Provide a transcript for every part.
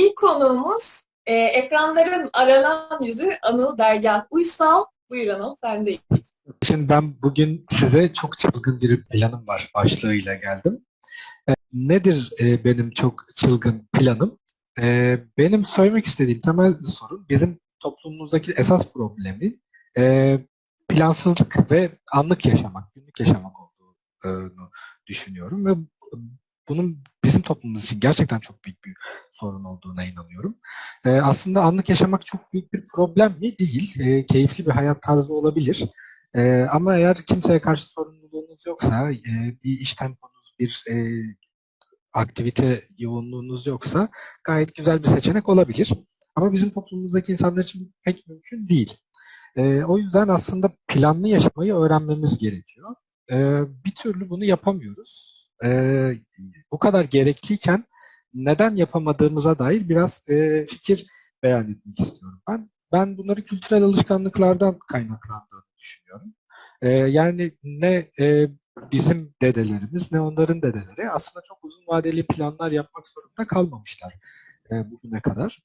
İlk konuğumuz e, ekranların aranan yüzü Anıl Dergah Uysal. Buyur Anıl, sendeyiz. Şimdi ben bugün size çok çılgın bir planım var başlığıyla geldim. E, nedir e, benim çok çılgın planım? E, benim söylemek istediğim temel sorun bizim toplumumuzdaki esas problemi e, plansızlık ve anlık yaşamak, günlük yaşamak olduğunu düşünüyorum ve bunun bizim toplumumuz için gerçekten çok büyük sorun olduğuna inanıyorum. E, aslında anlık yaşamak çok büyük bir problem mi? Değil. E, keyifli bir hayat tarzı olabilir. E, ama eğer kimseye karşı sorumluluğunuz yoksa, e, bir iş temponuz, bir e, aktivite yoğunluğunuz yoksa gayet güzel bir seçenek olabilir. Ama bizim toplumumuzdaki insanlar için pek mümkün değil. E, o yüzden aslında planlı yaşamayı öğrenmemiz gerekiyor. E, bir türlü bunu yapamıyoruz. E, bu kadar gerekliyken neden yapamadığımıza dair biraz e, fikir beyan etmek istiyorum ben. Ben bunları kültürel alışkanlıklardan kaynaklandığını düşünüyorum. E, yani ne e, bizim dedelerimiz ne onların dedeleri aslında çok uzun vadeli planlar yapmak zorunda kalmamışlar e, bugüne kadar.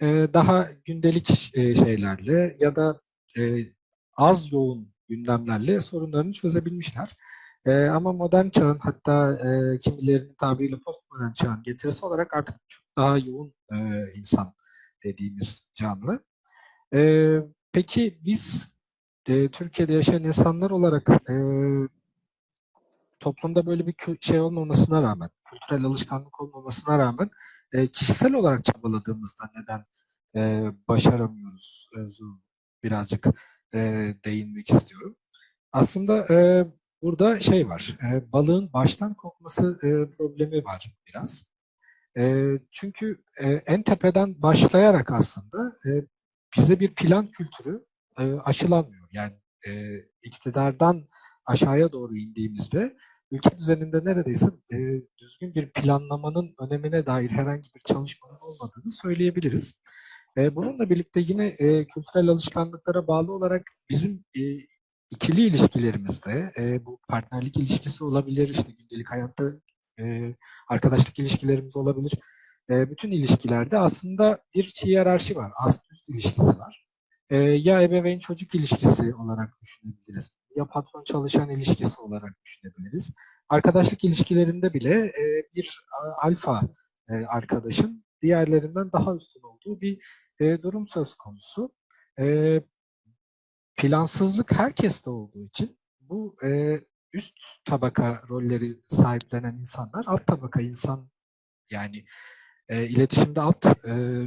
E, daha gündelik e, şeylerle ya da e, az yoğun gündemlerle sorunlarını çözebilmişler. E, ama modern çağın hatta e, kimilerinin tabiriyle postmodern çağın getirisi olarak artık çok daha yoğun e, insan dediğimiz canlı. E, peki biz e, Türkiye'de yaşayan insanlar olarak e, toplumda böyle bir şey olmamasına rağmen, kültürel alışkanlık olmamasına rağmen e, kişisel olarak çabaladığımızda neden e, başaramıyoruz? Birazcık e, değinmek istiyorum. Aslında e, burada şey var, e, balığın baştan kokması e, problemi var biraz. E, çünkü e, en tepeden başlayarak aslında e, bize bir plan kültürü e, aşılanmıyor. Yani e, iktidardan aşağıya doğru indiğimizde ülke düzeninde neredeyse e, düzgün bir planlamanın önemine dair herhangi bir çalışmanın olmadığını söyleyebiliriz. E, bununla birlikte yine e, kültürel alışkanlıklara bağlı olarak bizim e, ikili ilişkilerimizde e, bu partnerlik ilişkisi olabilir, işte gündelik hayatta e, arkadaşlık ilişkilerimiz olabilir. E, bütün ilişkilerde aslında bir hiyerarşi var, ast-üst ilişkisi var. E, ya ebeveyn çocuk ilişkisi olarak düşünebiliriz, ya patron çalışan ilişkisi olarak düşünebiliriz. Arkadaşlık ilişkilerinde bile e, bir alfa e, arkadaşın diğerlerinden daha üstün olduğu bir e, durum söz konusu. E, plansızlık herkeste olduğu için bu e, üst tabaka rolleri sahiplenen insanlar alt tabaka insan yani e, iletişimde alt e,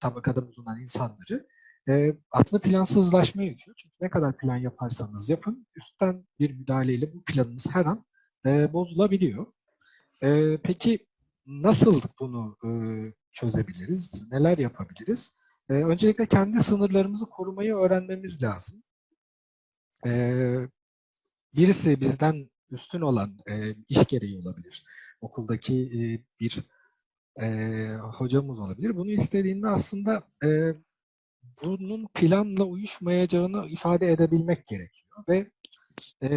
tabakada bulunan insanları e, aslında plansızlaşmaya itiyor. Çünkü ne kadar plan yaparsanız yapın üstten bir müdahaleyle bu planınız her an e, bozulabiliyor. E, peki nasıl bunu e, çözebiliriz? Neler yapabiliriz? E, öncelikle kendi sınırlarımızı korumayı öğrenmemiz lazım. E, birisi bizden üstün olan e, iş gereği olabilir. Okuldaki e, bir e, hocamız olabilir. Bunu istediğinde aslında e, bunun planla uyuşmayacağını ifade edebilmek gerekiyor ve e,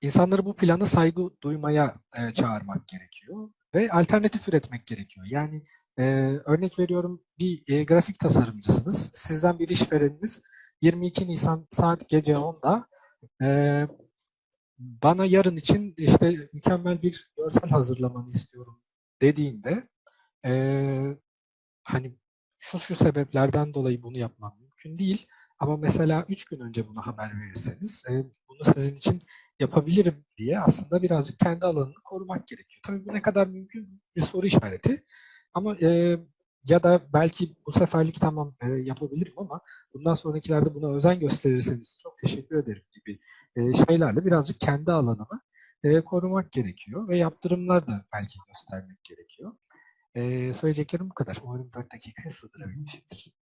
insanları bu plana saygı duymaya e, çağırmak gerekiyor ve alternatif üretmek gerekiyor. Yani e, örnek veriyorum bir e, grafik tasarımcısınız. Sizden bir işvereniniz 22 Nisan saat gece 10'da e, bana yarın için işte mükemmel bir görsel hazırlamanı istiyorum dediğinde e, hani şu şu sebeplerden dolayı bunu yapmam mümkün değil. Ama mesela 3 gün önce bunu haber verirseniz e, bunu sizin için yapabilirim diye aslında birazcık kendi alanını korumak gerekiyor. Tabii bu ne kadar mümkün bir soru işareti. Ama e, ya da belki bu seferlik tamam e, yapabilirim ama bundan sonrakilerde buna özen gösterirseniz çok teşekkür ederim gibi e, şeylerle birazcık kendi alanımı e, korumak gerekiyor ve yaptırımlar da belki göstermek gerekiyor. E, söyleyeceklerim bu kadar. Umarım 4 dakikaya sığdırabilmişimdir.